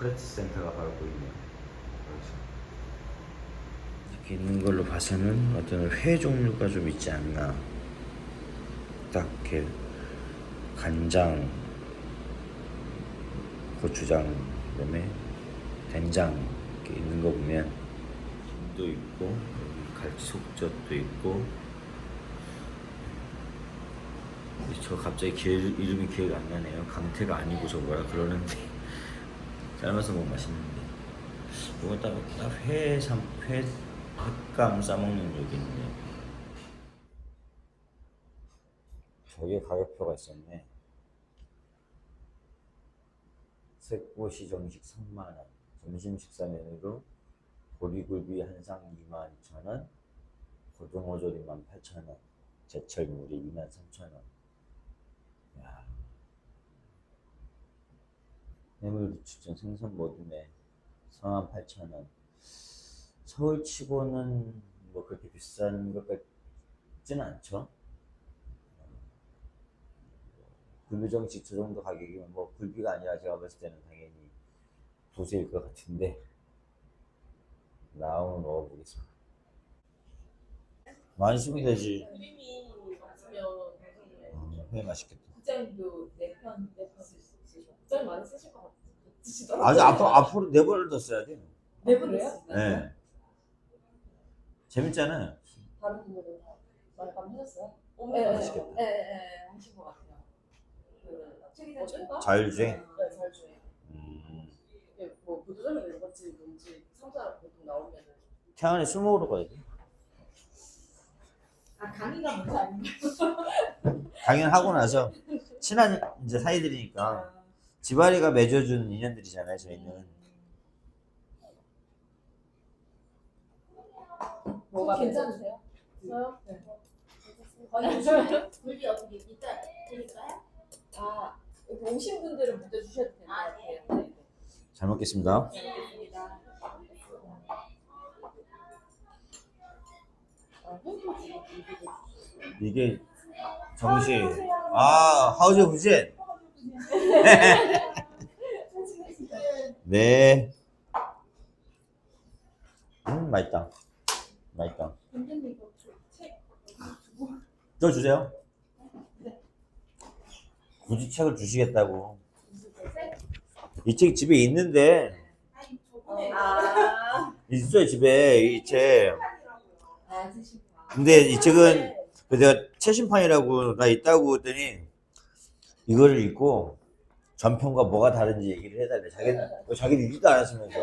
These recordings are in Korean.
소크라테스 센터가 바로 보이네요. 그렇죠. 이렇게 있는 걸로 봐서는 어떤 회 종류가 좀 있지 않나. 딱 이렇게 간장, 고추장, 그다음에 된장 이렇게 있는 거 보면 김도 있고 여기 갈치 속젓도 있고 저 갑자기 기 이름이 기억이 안 나네요. 강태가 아니고 저거라 그러는데 삶아서 못 맛있는데 이건 딱회 삼, 회 횟감 싸먹는 적이 있네. 저게 가격표가 있었네. 새꼬시 정식 3만원, 점심 식사 메뉴로 보리굴비 한 상 22,000원, 고등어조림 18,000원, 제철물이 23,000원. 야. 해물 추천 생선 모듬에 48,000원. 서울 치고는 뭐 그렇게 비싼 것 같지는 않죠. 굴비 정식 저 정도 가격이면 뭐 굴비가 아니라 제가 봤을 때는 당연히 도세일 것 같은데 나오면 먹어보겠습니다. 쓰면 되지. 그림이 없으면 음, 회 맛있겠다. 국장님도 네편네편 국장님 많이 쓰실 것 같 아주 앞으로 앞으로 네 번을 더 써야 돼. 네 분이요? 네. 재밌잖아요. 다른 분들은 다 말감 하셨어요? 네, 맛있겠다. 네, 네, 네, 하신 것 같아요. 그 어쩐가? 자율주행? 네, 자율주행. 음. 이게 뭐 보도자료 이런 것지 뭔지 상자 보통 나오면은 태안에 술 먹으러 가야 돼. 아 강의가 뭔지 아닌가요? 당연하고 나서 친한 이제 사이들이니까 아, 지바리가 맺어준 인연들이잖아요. 저희는. 뭐가 괜찮으세요? 저요? 네. 아니 저요? 굴비 어떻게 이따 드릴까요? 아 여기 오신 분들은 먼저 주셔도 될것 아, 같아요. 네. 네. 네. 잘 먹겠습니다. 아. 이게 정시. 아, 하우즈 후젠. 네. 음, 맛있다. 맛있다. 또 주세요. 굳이 책을 주시겠다고. 이 책 집에 있는데 있어요 집에 이 책. 근데 이 책은 그 내가 최신판이라고 나 있다고 했더니 이거를 읽고 전편과 뭐가 다른지 얘기를 해달래. 자기는 뭐 자기는 읽지도 않았으면서.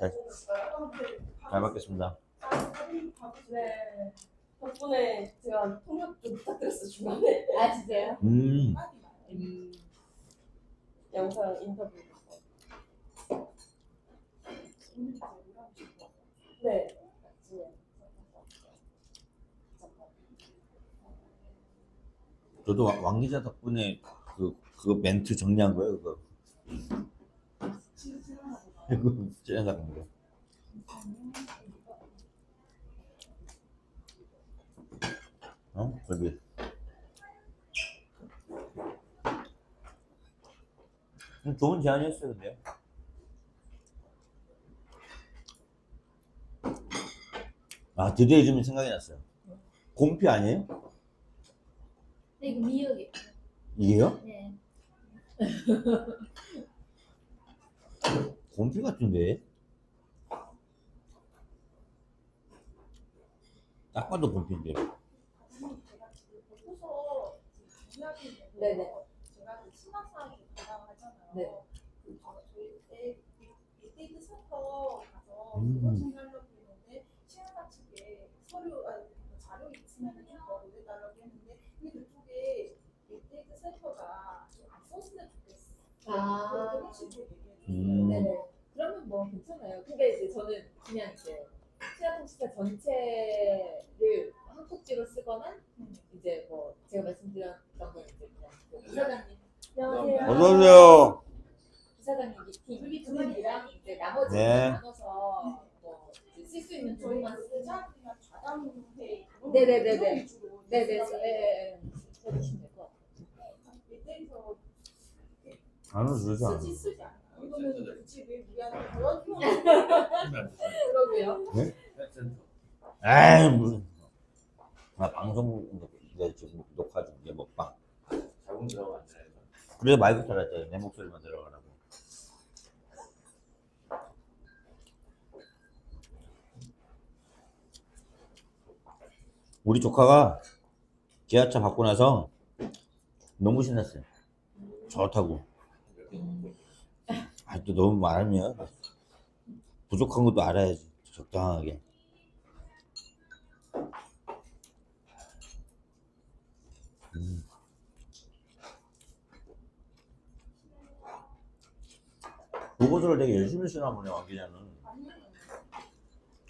잘, 잘 먹겠습니다. 네. 덕분에 제가 통역 좀 부탁드렸어요 중간에. 아 진짜요? 음, 음. 영상 인터뷰. 네. 저도 왕- 왕 기자 덕분에 그 그거 멘트 정리한 거예요. 그거. 그거 째려나간 거. 어? 저기. 음, 좋은 제안이었어요, 근데요. 아, 드디어 이름이 생각이 났어요. 곰피 아니에요? 네 이거 미역이. 이게요? 네. 곰피 같은데? 딱 봐도 곰피인데. 네네. 제가 그 신학사학이 담당하잖아요. 네. 그 저희 때 빅데이터 센터 가서 음. 그거 준비하려고 했는데 신학사 측에 서류 아니 그 자료 있으면 좀 더 보내달라고 했는데 근데 그쪽에 빅데이터 센터가 좀안 썼으면 좋겠어. 아. 음. 네네. 그러면 뭐 괜찮아요. 근데 이제 저는 그냥 이제 시사 전체를 한 꼭지로 쓰거나 이제 뭐 제가 말씀드렸던 건 이제 그냥 그 부사장님 안녕하세요. 어서오세요. 부사장님 미팅 분들이랑 이제 나머지 네. 나눠서 뭐 쓸 수 있는 부분만 저희 쓰자. 기자들이나 좌담회 그런 네네네네. 그런 위주로 네네. 써서 네. 해주시면 될것 같아요. 빅데이터 나는 그러지 않아. 쓰지 쓰지 않아. 이거는 굳이 왜 우리한테? 그러고요. 에이 무슨 나 방송 내 지금 녹화 중에 먹방 자궁 들어가면 안 돼. 그래서 마이크 달았잖아 내 목소리만 들어가라고 우리 조카가 기아차 받고 나서 너무 신났어요 좋다고 아또 너무 말하면 부족한 것도 알아야지 적당하게 음. 보고서를 되게 열심히 쓰나 보네 왕 기자는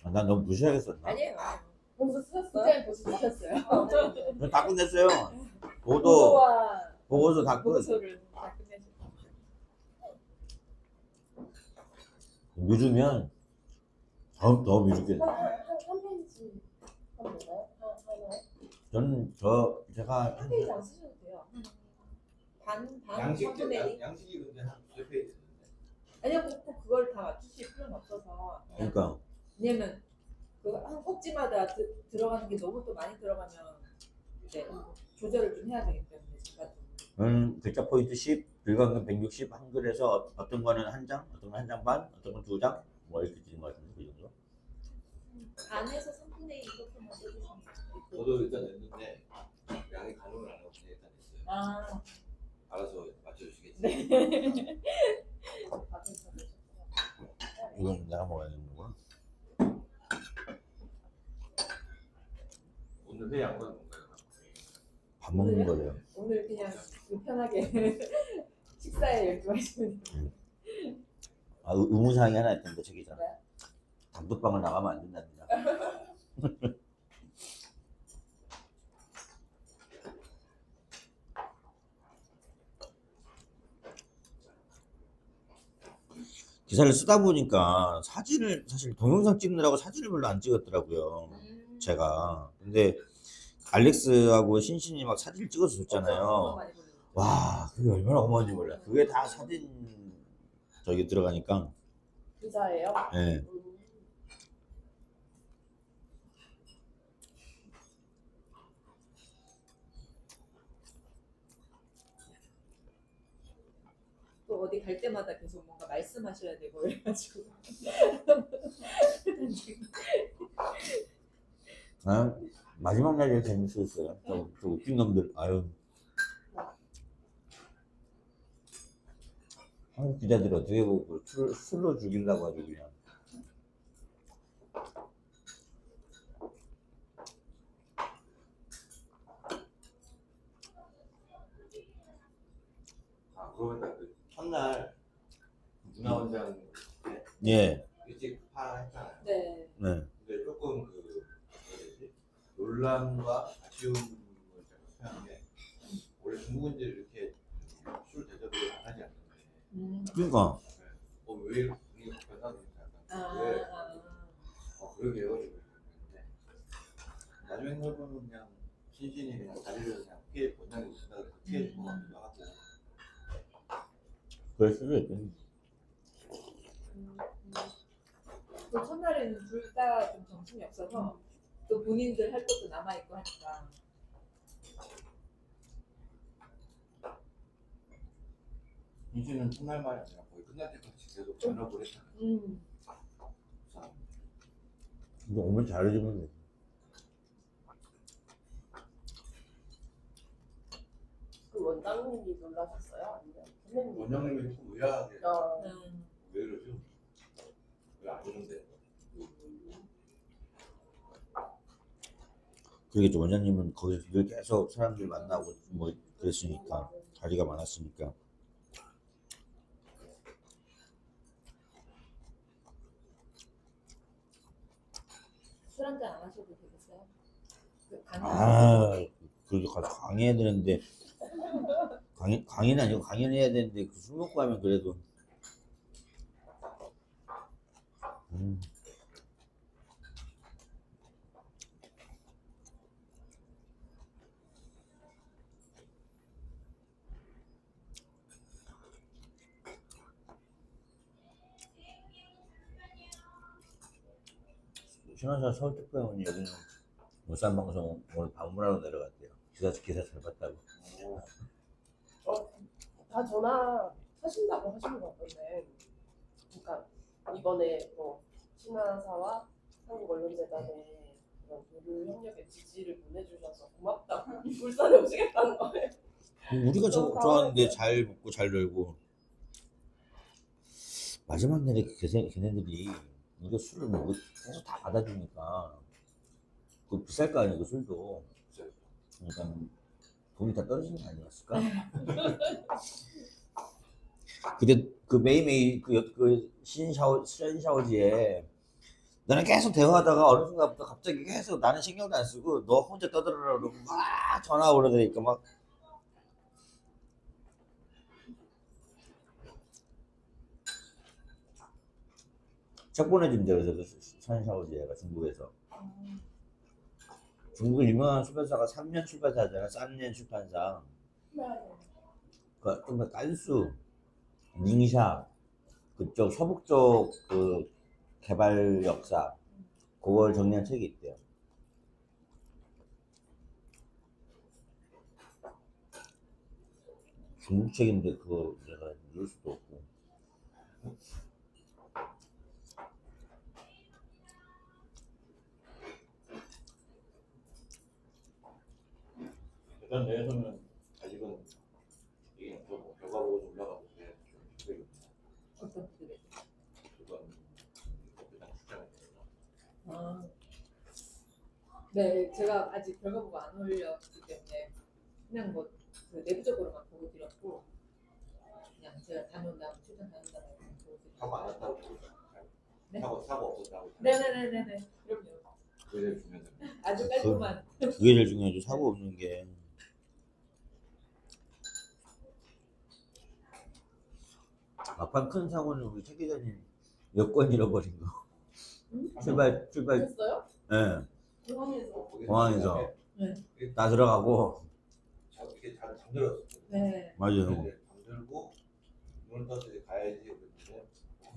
아, 난 너무 무시하겠었나? 아니에요. 벌써 쓰셨어요? 벌써 쓰셨어요. 저다 끝냈어요 보도 보고서 다 끝. 보고서를 다 끝내셨어요. 미루면 더, 더 미루게 돼. 저는 저 제가 한 페이지 안 쓰셔도 돼요. 반, 반, 양식 3분의 1. 양- 양식이 근데 한두 페이지. 아니요, 꼭, 꼭 그걸 다 맞추실 필요는 없어서. 그러니까 왜냐면 그한 꼭지마다 드, 들어가는 게 너무 또 많이 들어가면 이제 조절을 좀 해야 되기 저는 글자 포인트 10, 불광근 160 한글에서 어떤 거는 한 장, 어떤 건 한 장 반, 어떤 건 두 장, 뭐 이렇게 드린 것 같은데 그 정도. 반에서 3분의 1 이렇게만 써주시면 되고. 저도 일단 냈는데 양이 가능을 안 하고 그냥 일단 냈어요. 아, 알아서 맞춰주시겠지. 네. 이건 내가 먹어야 되는 거구나. 오늘 회 양은 뭔가요? 밥 먹는 거래요. 오늘 그냥 그 편하게 식사에 열중하시면 돼요. 아, 의- 의무사항이 하나 있던데 저기잖아. 뭐야? 단톡방을 나가면 안 된답니다. 기사를 쓰다 보니까 사진을 사실 동영상 찍느라고 사진을 별로 안 찍었더라고요. 음. 제가. 근데 알렉스하고 신신이 막 사진을 찍어서 줬잖아요. 보내주세요. 와, 그게 얼마나 고마운지 몰라. 그게 다 사진 저기 들어가니까. 기사예요? 또 어디 갈 때마다 계속 뭔가 말씀하셔야 되고 이래가지고 아, 마지막 날이 재밌었어요. 저, 저 웃긴 놈들, 아유. 한국 기자들 어떻게 보고 술, 술로 죽이려고 아주 그냥. 아 그러면 그 첫날 문화 원장 예, 일찍 파했잖아요. 네. 네. 근데 조금 그 뭐라 해야 되지? 논란과 아쉬움을 제가 표현한 게 원래 중국인들이 이렇게 술 대접을 안 하지 않는데 음. 그러니까. 어왜 분위기가 바뀌었나 약간 아, 왜 아. 어, 그러게요. 그랬는데 나중에 생각해보면 그냥 신신이 그냥 자리를 그냥 피해 오신다 그래서 피해 준것 같기도 하고 그럴 수도 있겠네. 또 첫날에는 둘 다 좀 정신이 없어서 또 본인들 할 것도 남아 있고 하니까 신신은 첫날만이 아니라 거의 끝날 때까지 계속 전업을 했잖아요. 음. 참. 근데 오면 잘해주면 돼. 그 원장님이 놀라셨어요? 아니면 선생님이? 원장님이 조금 의아하게 어. 음. 왜 이러죠? 왜 안 오는데? 그러겠죠. 원장님은 거기서 늘 계속 사람들 만나고 뭐 그랬으니까. 자리가 많았으니까. 술 한 잔 안 하셔도 되겠어요? 그 아, 그래도 가서 강의해야 되는데. 강의, 강의는 아니고 강연해야 되는데 그 술 먹고 하면 그래도. 음. 신원사 서울특파원이 여기는 울산방송 오늘 방문하러 내려갔대요. 기사 기사 잘 봤다고. 다 전화 하신다고 하시는 것 같던데. 그러니까 이번에 뭐 신화사와 한국언론재단에 그런 교류 협력의 지지를 보내주셔서 고맙다고 울산에 오시겠다는 거예요. 우리가 저, 좋아하는데 잘 먹고 잘 놀고 마지막 날에 걔네, 걔네들이 우리가 술을 뭐 계속 다 받아주니까. 그 비쌀 거 아니야 그 술도. 그러니까 돈이 다 떨어지는 거 아니었을까? 근데 그 매일매일 그, 여- 그 신샤워 신샤워지에 나는 계속 대화하다가 어느 순간부터 갑자기 계속 나는 신경도 안 쓰고 너 혼자 떠들어라 그러고 막 전화 오려니까 막 책 보내준대 그래서 그 선샤오지가 중국에서. 중국 유명한 출판사가 3년 출판사잖아 쌍년 출판사. 그좀더 깐수 닝샤 그쪽 서북 쪽그 개발 역사 그걸 정리한 책이 있대요. 중국 책인데 그거 내가 읽을 수도 없고 대단 내에서는 아직은 이게 뭐 결과 보고 좀 올라가고 그래 좀 어떤 분들이. 그건 그냥 출장했거든요. 아. 네, 제가 아직 결과 보고 안 올렸기 때문에 그냥 뭐그 내부적으로만 보고 드렸고 그냥 제가 다녀온다 출장 다닌다고 보고 사고 안 드렸고. 났다고 네? 사고 사고 없었다고 네네네네네. 그럼요. 그게 제일 중요한 아주 깔끔한. 그게 제일 중요하죠 사고 없는 게 막판 큰 사고는 우리 최 기자님 여권 잃어버린 거 음? 출발 출발 했어요? 예 공항에서. 공항에서 네. 나 들어가고 이게 잘 잠들었어. 네. 맞아요 근데 잠들고 눈을 떠서 이제 가야지 그랬는데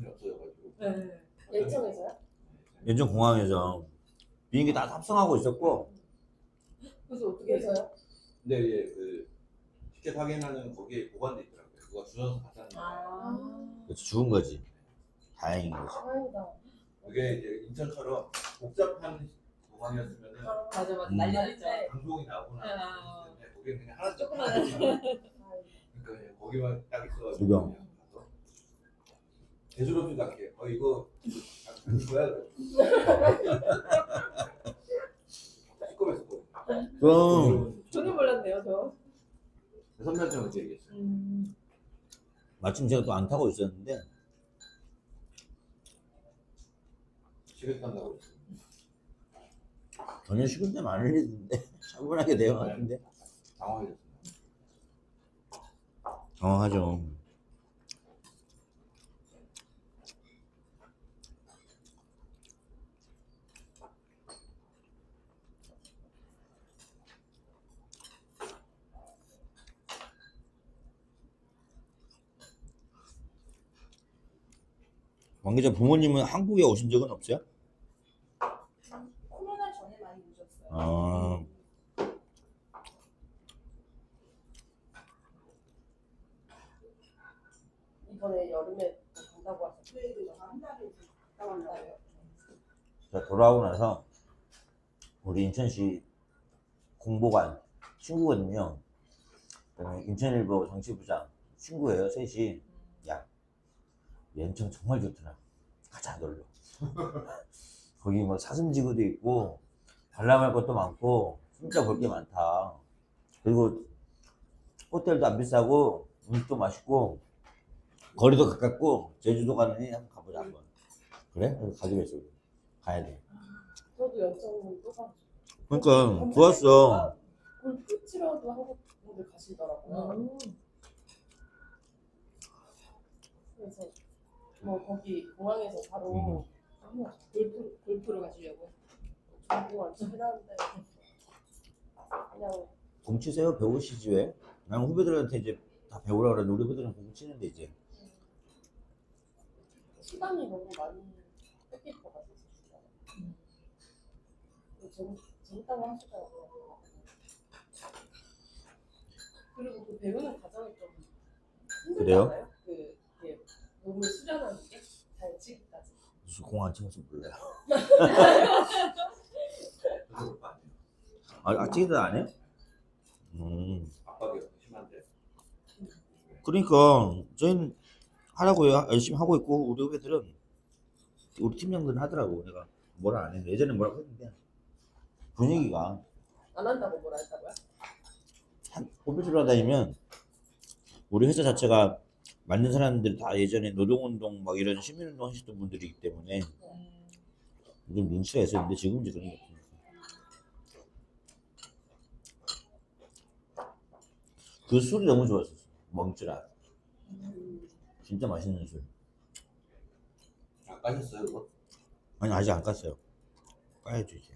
없어져가지고. 네. 예청에서요? 연천 공항에서 비행기 다 탑승하고 있었고 그래서 어떻게 해서요? 근데 이제 그 티켓 확인하는 거기에 보관돼 있더라고요. 그거 주워서 갖다 놓은 아. 그래서 죽은 거지 다행인 거지 다행이다. 그게 이제 인천처럼 복잡한 공항이었으면은 맞아 맞아 음. 난리 났죠. 방송이 나오거나 아. 거기는 그냥 하나 조그만 그러니까 그냥 거기만 딱 있어가지고 그죠. 그냥 가서 대수롭지도 않게 어 이거 뭐야 그럼 전혀 몰랐네요 저. 선배한테 먼저 얘기했어요 음. 마침 제가 또 안 타고 있었는데. 그랬어요. 전혀 식은 데 많을 일인데 차분하게 대응하는데. 당황했어요 당황하죠 왕 기자 부모님은 한국에 오신 적은 없어요? 코로나 전에 많이 오셨어요. 아 이번에 여름에 간다고 하셨어요. 저희도 한 달에 갔다 왔나요? 제가 돌아오고 나서 우리 인천시 공보관 친구거든요. 그다음에 인천일보 정치부장 친구예요, 셋이. 야, 연천 정말 좋더라. 가자 놀러. 거기 뭐 사슴지구도 있고 관람할 것도 많고 진짜 볼 게 많다. 그리고 호텔도 안 비싸고 음식도 맛있고 거리도 가깝고 제주도 가느니 한번 가보자 한번. 그래? 했어. 우리. 가야 돼. 저도 연청은 또 가고. 그러니까 좋았어. 골프 치러도 한국 분들 가시더라고요. 음. 그래서 뭐 거기 공항에서 바로 음. 골프 골프로 가시려고. 치긴 하는데 그냥 공 치세요 배우시지 왜? 나는 후배들한테 이제 다 배우라 그러는데 우리 후배들은 공 치는데 이제 시간이 너무 많이 뺏길 것 같아서 진짜. 또 재밌, 재밌다고 하시더라고요. 그리고 그 배우는 과정이 좀 힘들지 그래요? 않아요? 몸을 수련하는 게잘 찍기까지. 무슨 공안 찍어서 몰라요. 아, 아 찍어도 안 해요? 음. 압박이 심한데. 그러니까 저희는 하라고요. 열심히 하고 있고 우리 후배들은 우리 팀장들은 하더라고. 내가 뭐라 안 했는데 예전에 뭐라고 했는데 분위기가 안 한다고 뭐라 했다고요? 한 후배 들어다니면 우리 회사 자체가 맞는 사람들 다 예전에 노동운동 막 이런 시민운동 하셨던 분들이기 때문에 좀 눈치가 있었는데 지금 이제 그런 게 없으니까. 그 술이 너무 좋았었어. 멍찌라. 진짜 맛있는 술. 아 까셨어요 그거? 아니 아직 안 깠어요. 까야죠 이제.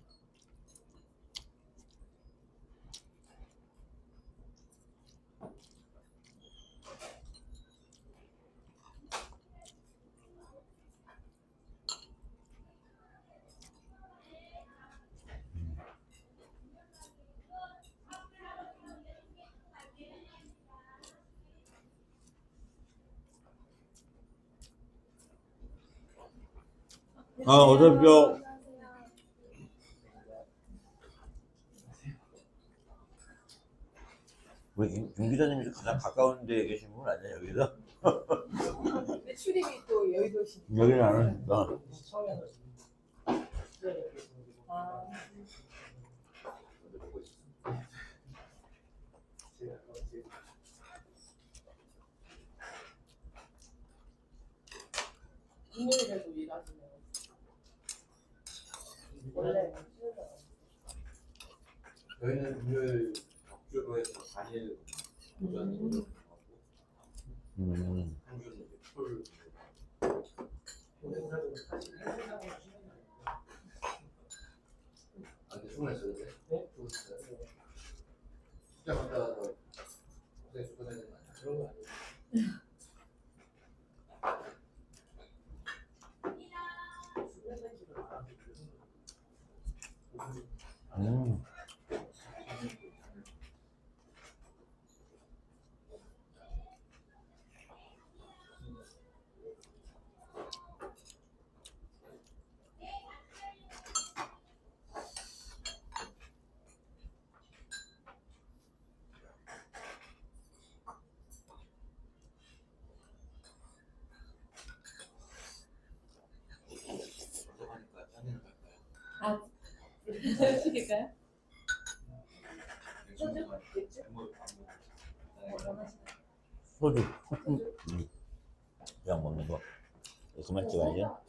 아 어서 오십시오. 우리 김, 김 기자님이 가장 가까운 데 계신 분 아니야 여기서? 근데 출입이 또 여의도시. 여기는 안 오니까. 아. 금요일에도 일하시면 원래 저희는 금요일 격주로 해서 단일 오전 음. 한 주는 이제 풀 아, 근데 수고했어요. 네? 좋았어요. 진짜 갔다 와서 고생 수고해야 되는 거 아니야? 그런 거 아니에요. 음. 어떡하니까 짜증을 갈까요? 아, 그러실까요? 소주 뭐, 네. 음. 그냥 먹는 거. 그만 찍어야죠.